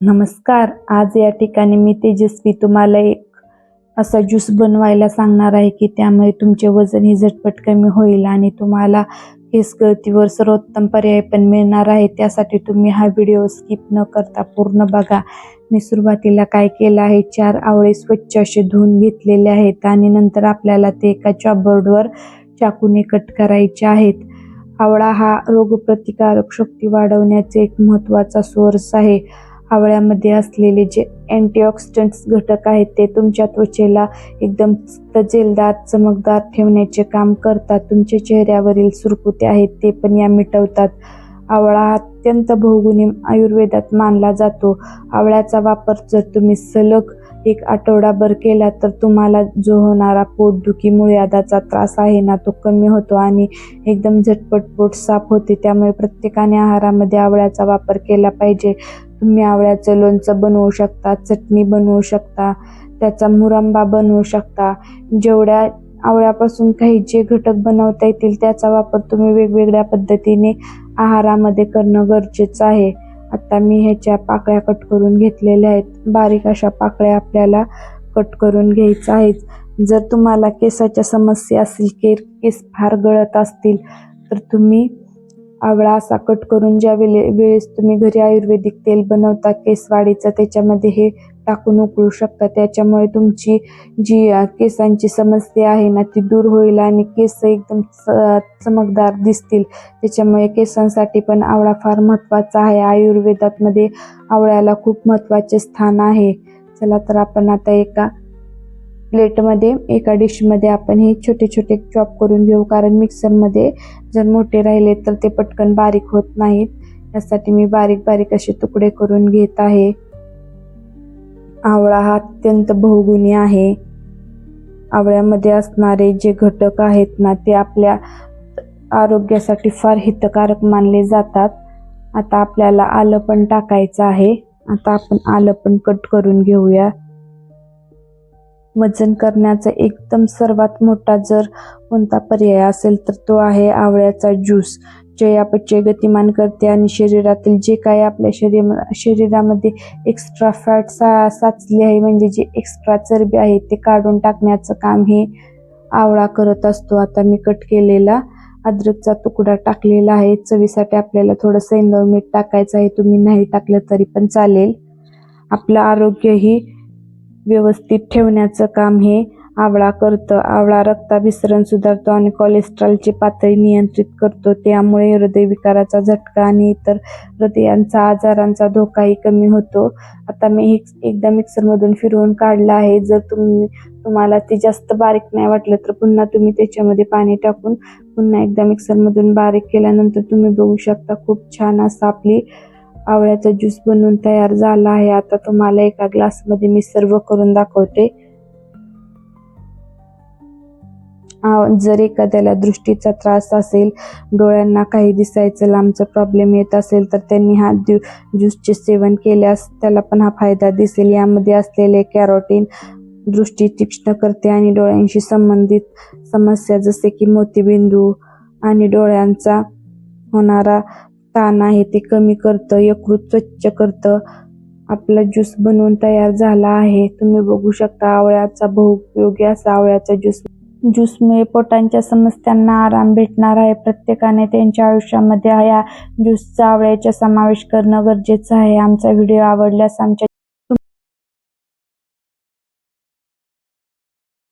नमस्कार आज या ठिकाणी मी तेजस्वी तुम्हाला एक असा ज्यूस बनवायला सांगणार आहे की त्यामुळे तुमचे वजन हे झटपट कमी होईल आणि तुम्हाला केस गळतीवर सर्वोत्तम पर्याय पण मिळणार आहे. त्यासाठी तुम्ही हा व्हिडिओ स्किप न करता पूर्ण बघा. मी सुरुवातीला काय केलं आहे चार आवळे स्वच्छ असे धुवून घेतलेले आहेत आणि नंतर आपल्याला ते एका चॉपबोर्डवर चाकूने कट करायचे आहेत. आवळा हा रोगप्रतिकारक शक्ती वाढवण्याचे एक महत्त्वाचा सोर्स आहे. आवळ्यामध्ये असलेले जे अँटीऑक्सिडंट्स घटक आहेत ते तुमच्या त्वचेला एकदम तजेलदार चमकदार ठेवण्याचे काम करतात. तुमच्या चेहऱ्यावरील सुरकुते आहेत ते पण या मिटवतात. आवळा हा अत्यंत बहुगुणी आयुर्वेदात मानला जातो. आवळ्याचा वापर जर तुम्ही सलग एक आठवडाभर केला तर तुम्हाला जो होणारा पोटदुखी मुळ्यादाचा त्रास आहे ना तो कमी होतो आणि एकदम झटपट पोट साफ होते. त्यामुळे प्रत्येकाने आहारामध्ये आवळ्याचा वापर केला पाहिजे. तुम्ही आवळ्याचं लोणचं बनवू शकता चटणी बनवू शकता त्याचा मुरंबा बनवू शकता. जेवढ्या आवळ्यापासून काही जे घटक बनवता येतील त्याचा वापर तुम्ही वेगवेगळ्या पद्धतीने आहारामध्ये करणं गरजेचं आहे. आता मी ह्याच्या पाकळ्या कट करून घेतलेल्या आहेत. बारीक अशा पाकळ्या आपल्याला कट करून घ्यायचं आहेत. जर तुम्हाला केसाच्या समस्या असतील के केस फार गळत असतील तर तुम्ही आवळा असा कट करून ज्या वेळे वेळेस तुम्ही घरी आयुर्वेदिक तेल बनवता केसवाढीचं त्याच्यामध्ये हे टाकून उकळू शकता. त्याच्यामुळे तुमची जी केसांची समस्या आहे ना ती दूर होईल आणि केस एकदम च- चमकदार दिसतील. त्याच्यामुळे केसांसाठी पण आवळा फार महत्त्वाचा आहे. आयुर्वेदात मध्ये आवळ्याला खूप महत्त्वाचे स्थान आहे. चला तर आपण आता एका प्लेटमध्ये एका डिशमध्ये आपण हे छोटे छोटे चॉप करून घेऊ. कारण मिक्सरमध्ये जर मोठे राहिले तर ते पटकन बारीक होत नाहीत. यासाठी मी बारीक बारीक असे तुकडे करून घेत आहे. आवळा हा अत्यंत बहुगुणी आहे. आवळ्यामध्ये असणारे जे घटक आहेत ना ते आपल्या आरोग्यासाठी फार हितकारक मानले जातात. आता आपल्याला आलं पण टाकायचं आहे. आता आपण आलं पण कट करून घेऊया. वजन करण्याचा एकदम सर्वात मोठा जर कोणता पर्याय असेल तर तो आहे आवळ्याचा ज्यूस. चयापचय गतिमान करते आणि शरीरातील जे काही आपल्या शरीर शरीरामध्ये एक्स्ट्रा फॅट सा साचले आहे म्हणजे जे एक्स्ट्रा चरबी आहे ते काढून टाकण्याचं काम हे आवळा करत असतो. आता मी कट केलेला अद्रकचा तुकडा टाकलेला आहे. चवीसाठी आपल्याला थोडं सैंदव मीठ टाकायचं आहे. तुम्ही नाही टाकलं तरी पण चालेल. आपलं आरोग्यही व्यवस्थित ठेवण्याचं काम हे आवळा करतं. आवळा रक्ताभिसरण सुधारतो आणि कोलेस्ट्रॉलची पातळी नियंत्रित करतो. त्यामुळे हृदयविकाराचा झटका आणि इतर हृदयांचा आजारांचा धोकाही कमी होतो. आता मी हे एकदा मिक्सरमधून फिरवून काढलं आहे. जर तुम्ही तुम्हाला ते जास्त बारीक नाही वाटलं तर पुन्हा तुम्ही त्याच्यामध्ये पाणी टाकून पुन्हा एकदा मिक्सरमधून बारीक केल्यानंतर तुम्ही बघू शकता खूप छान असं आपली आवळ्याचा ज्यूस बनवून तयार झाला आहे. आता तुम्हाला एका ग्लासमध्ये मी सर्व करून दाखवते. आ- जर एखाद्याला दृष्टीचा त्रास असेल डोळ्यांना काही दिसायचं लांबचा प्रॉब्लेम येत असेल तर त्यांनी हा ज्यू ज्यूसचे सेवन केल्यास त्याला पण हा फायदा दिसेल. यामध्ये असलेले कॅरोटीन दृष्टी तीक्ष्ण करते आणि डोळ्यांशी संबंधित समस्या जसे की मोतीबिंदू आणि डोळ्यांचा होणारा ताण आहे ते कमी करतं यकृत स्वच्छ करतं. आपला ज्यूस बनवून तयार झाला आहे. तुम्ही बघू शकता आवळ्याचा बहुपयोगी असा आवळ्याचा ज्यूस. ज्यूसमुळे पोटांच्या समस्यांना आराम भेटणार आहे. प्रत्येकाने त्यांच्या आयुष्यामध्ये या ज्यूसचा आवळ्याचा समावेश करणं गरजेचं आहे. आमचा व्हिडिओ आवडल्यास आमच्या